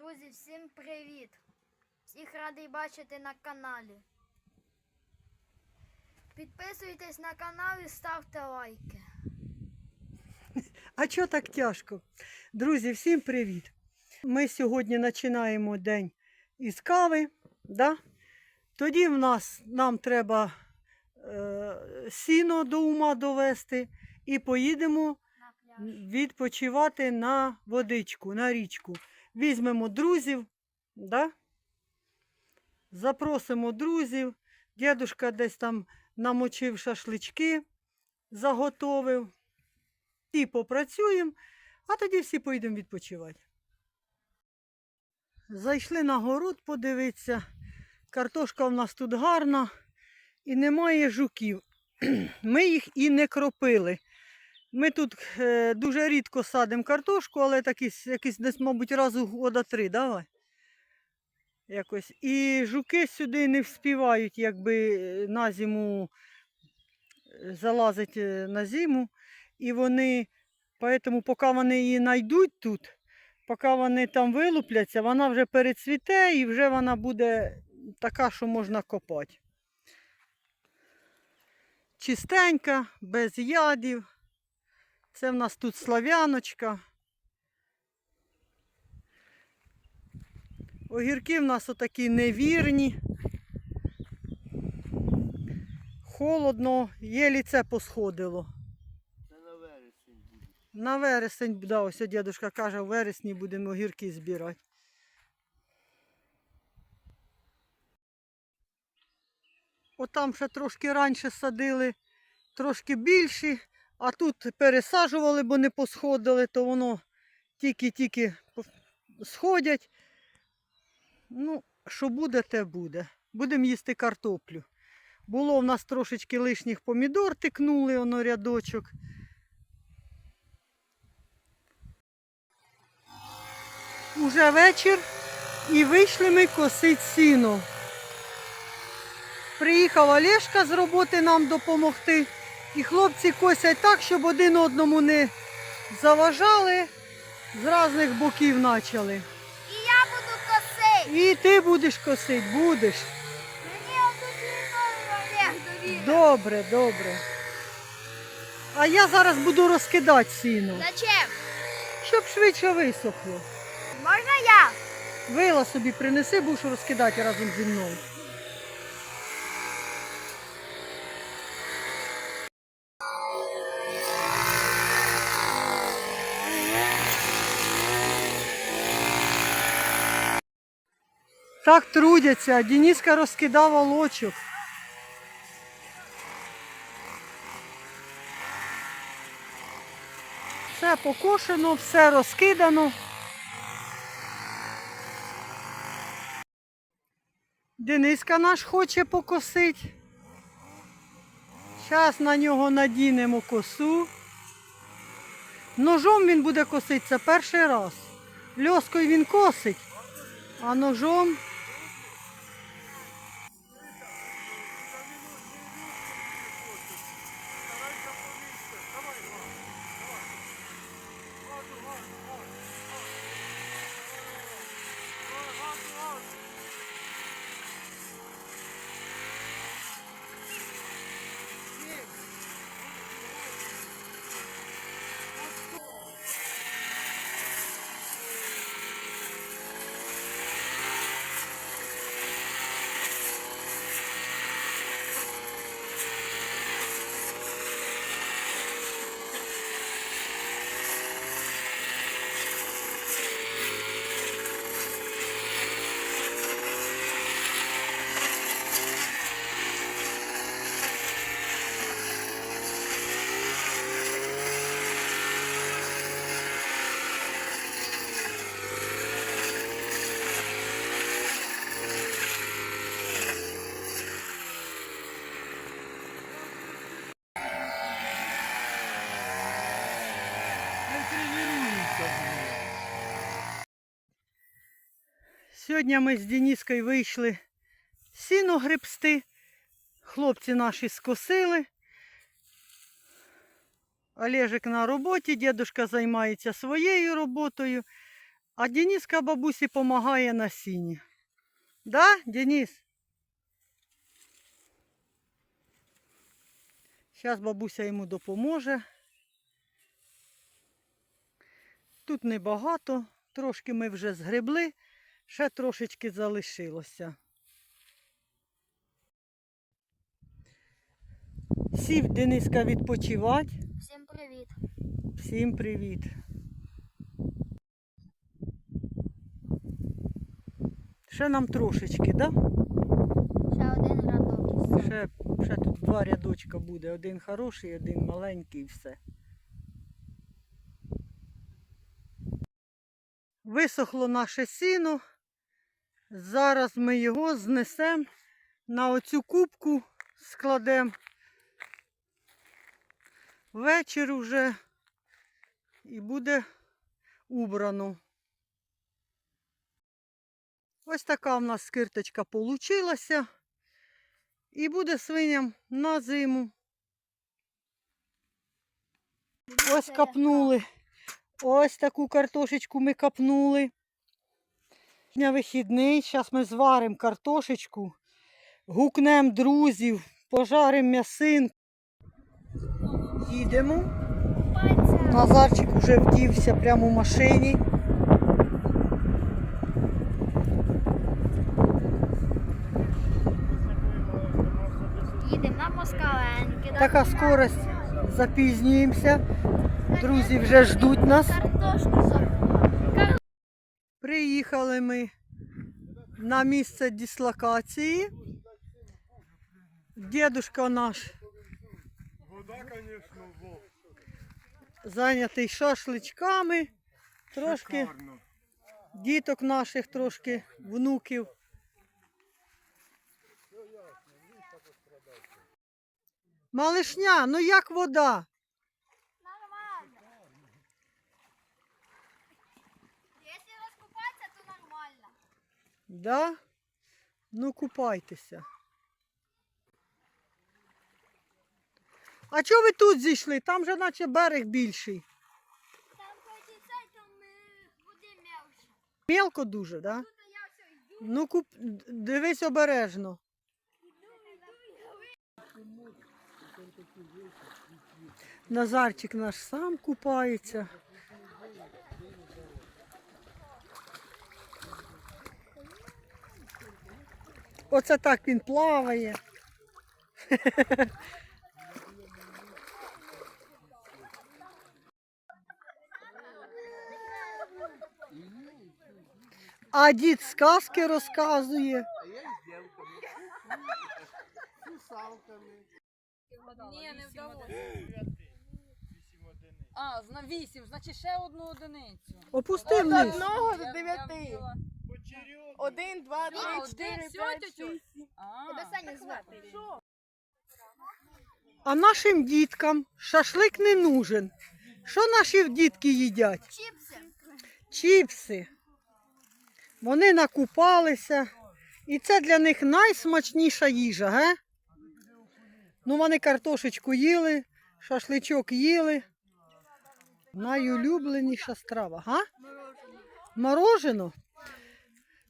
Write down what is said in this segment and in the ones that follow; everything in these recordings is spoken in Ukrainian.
Друзі, всім привіт! Всіх радий бачити на каналі. Підписуйтесь на канал і ставте лайки. А чого так тяжко? Друзі, всім привіт! Ми сьогодні починаємо день із кави. Да? Тоді в нас нам треба е, сіно до ума довести і поїдемо відпочивати на водичку, на річку. Візьмемо друзів, да? запросимо друзів. Дідушка десь там намочив шашлички, заготовив. І попрацюємо, а тоді всі поїдемо відпочивати. Зайшли на город подивитися. Картошка в нас тут гарна і немає жуків. Ми їх і не кропили. Ми тут е, дуже рідко садимо картошку, але такі, якісь десь, мабуть, раз у года три, давай. Якось. І жуки сюди не вспівають, якби е, на зиму е, залазить на зиму. І вони, поэтому, поки вони її знайдуть тут, поки вони там вилупляться, вона вже перецвіте і вже вона буде така, що можна копати. Чистенька, без ядів. Це в нас тут слав'яночка. Огірки в нас отакі невірні. Холодно, єлі це посходило. Це на вересень буде. На вересень, да, ось дідусь каже, в вересні будемо огірки збирати. Отам ще трошки раніше садили, трошки більші, а тут пересаджували, бо не посходили, то воно тільки-тільки сходять. Ну, що буде, те буде. Будемо їсти картоплю. Було в нас трошечки лишніх помідор, тикнули, воно рядочок. Уже вечір і вийшли ми косить сіно. Приїхав Олешка з роботи нам допомогти. І хлопці косять так, щоб один одному не заважали, з різних боків почали. І я буду косити. І ти будеш косити, будеш. Мені отут довірив. Добре, добре. А я зараз буду розкидати сіно, Зачем? щоб швидше висохло. Можна я? Вила собі принеси, будеш розкидати разом зі мною. Так трудяться, Дениска розкидав волочок. Все покошено, все розкидано. Дениска наш хоче покосить. Зараз на нього надінемо косу. Ножом він буде косити, це перший раз. Льоскою він косить, а ножом. Не тренується. Сьогодні ми з Денискою вийшли сіно гребсти. Хлопці наші скосили. Олежик на роботі, дідушка займається своєю роботою. А Дениска бабусі допомагає на сіні. Да, Денис? Зараз бабуся йому допоможе. Тут небагато, трошки ми вже згребли, ще трошечки залишилося. Сів Дениска відпочивати. Всім привіт. Всім привіт. Ще нам трошечки, да? Ще один рядок. Ще, ще тут два рядочка буде. Один хороший, один маленький і все. Висохло наше сіно. Зараз ми його знесемо на оцю кубку, складемо. Вечір уже і буде убрано. Ось така в нас скирточка получилася. І буде свиням на зиму. Ось капнули. Ось таку картошечку ми капнули. На вихідний. Зараз ми зваримо картошечку, гукнемо друзів, пожаримо м'ясин. Їдемо. Назарчик вже вдівся прямо в машині. Їдемо на Москаленки. Така скорость. Запізнюємося. Друзі вже ждуть нас. Картошку. Приїхали ми на місце дислокації. Дедушка наш зайнятий шашличками. Трошки діток наших, трошки внуків. Малишня, ну як вода? Нормально. Якщо розкупатися, то нормально. Да? Ну купайтеся. А чого ви тут зійшли? Там же наче берег більший. Там хоч і цей, там е, води м'явше. Мелко дуже, да? Все йду, Ну куп... дивись обережно. Назарчик наш сам купається. Оце так він плаває. А дід сказки розказує. А я з дівками. Русалками. Ні, не вдалося. А, 8, значить ще одну одиницю. Опусти вниз. одного до дев'яти. Один, два, три, чотири, п'ять, шість. А нашим діткам шашлик не нужен. Що наші дітки їдять? Чіпси. Чіпси. Вони накупалися. І це для них найсмачніша їжа, ге? Ну, вони картошечку їли, шашличок їли. Найулюбленіша страва, га? Морожено.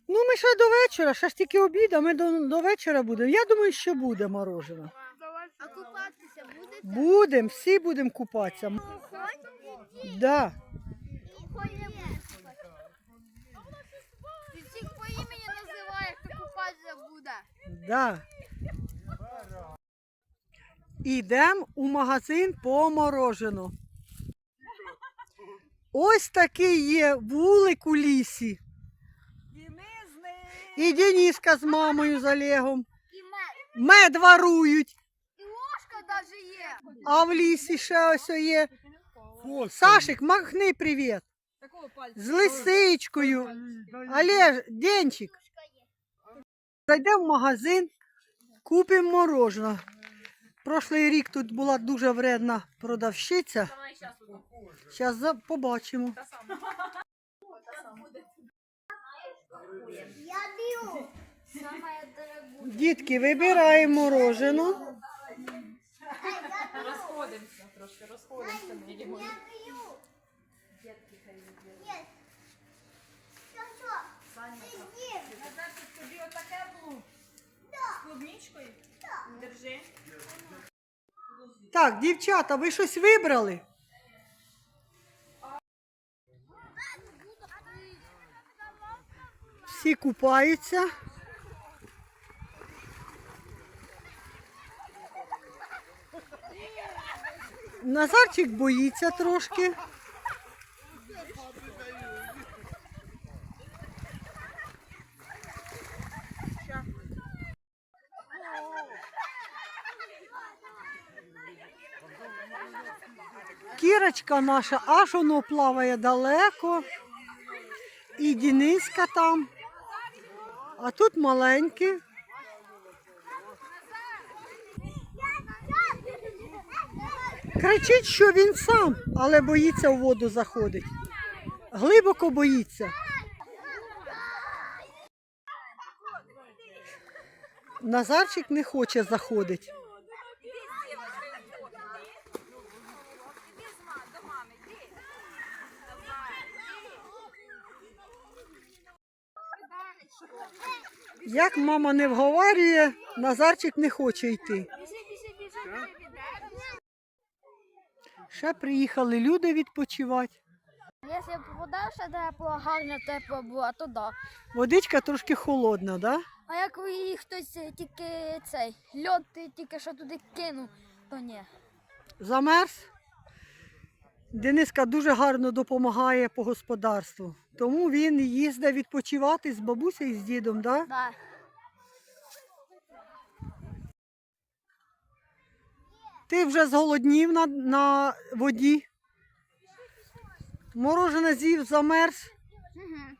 Ну, ми ще до вечора, ще ж тільки обід, а ми до, до вечора будемо. Я думаю, що буде морожено. А купатися будете? Будемо, всі будемо купатися. Да. Ти всіх по імені називає, хто купатися буде. Да. Ідемо у магазин по морожену. Ось такий є вулик у лісі. І Дениска з мамою з Олегом. Мед. Варують. І ложка навіть є. А в лісі ще ось є. Сашик, махни привіт. З лисичкою. Олеж, Денчик. Зайдемо в магазин, купимо мороженого. Прошлий рік тут була дуже вредна продавщиця. Зараз побачимо. Я беру. Самое дорогое. Дітки, вибираємо морожену. Розходимося трошки, розходимося. тобі отаке. З клубничкою? Держи. Так, дівчата, ви щось вибрали? Всі купаються. Назарчик боїться трошки. Кірочка наша аж воно плаває далеко. І Дениска там. А тут маленькі. Кричить, що він сам, але боїться в воду заходить. Глибоко боїться. Назарчик не хоче заходити. Як мама не вговарює, Назарчик не хоче йти. Ще приїхали люди відпочивати. Якщо б вода ще тепла, гарно тепла була, то да. Водичка трошки холодна, да? А як її хтось е, тільки цей льод тільки що туди кинув, то ні. Замерз. Дениска дуже гарно допомагає по господарству. Тому він їздить відпочивати з бабусею і з дідом, да? Да. Ти вже зголоднів на, на воді. Морожене з'їв, замерз. Угу.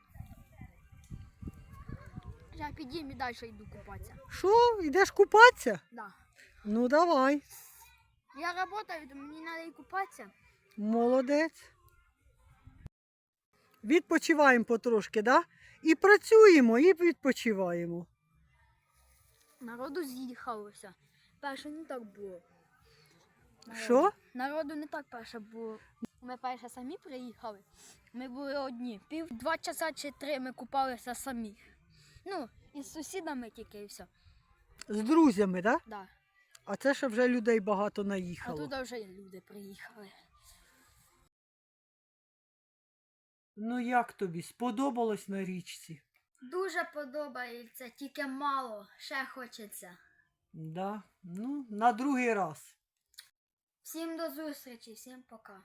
Я підійм і далі йду купатися. Що, йдеш купатися? Да. Ну давай. Я працюю, мені треба і купатися. Молодець. Відпочиваємо потрошки, да? І працюємо, і відпочиваємо. Народу з'їхалося. Перше не так було. Народу. Що? Народу не так перше було. Ми перше самі приїхали. Ми були одні. Пів два часа чи три ми купалися самі. Ну, із сусідами тільки і все. З друзями, да? Да. А це ще вже людей багато А наїхало. тут вже люди приїхали. Ну як тобі? Сподобалось на річці? Дуже подобається, тільки мало. Ще хочеться. Да. Ну, на другий раз. Всім до зустрічі, всім пока.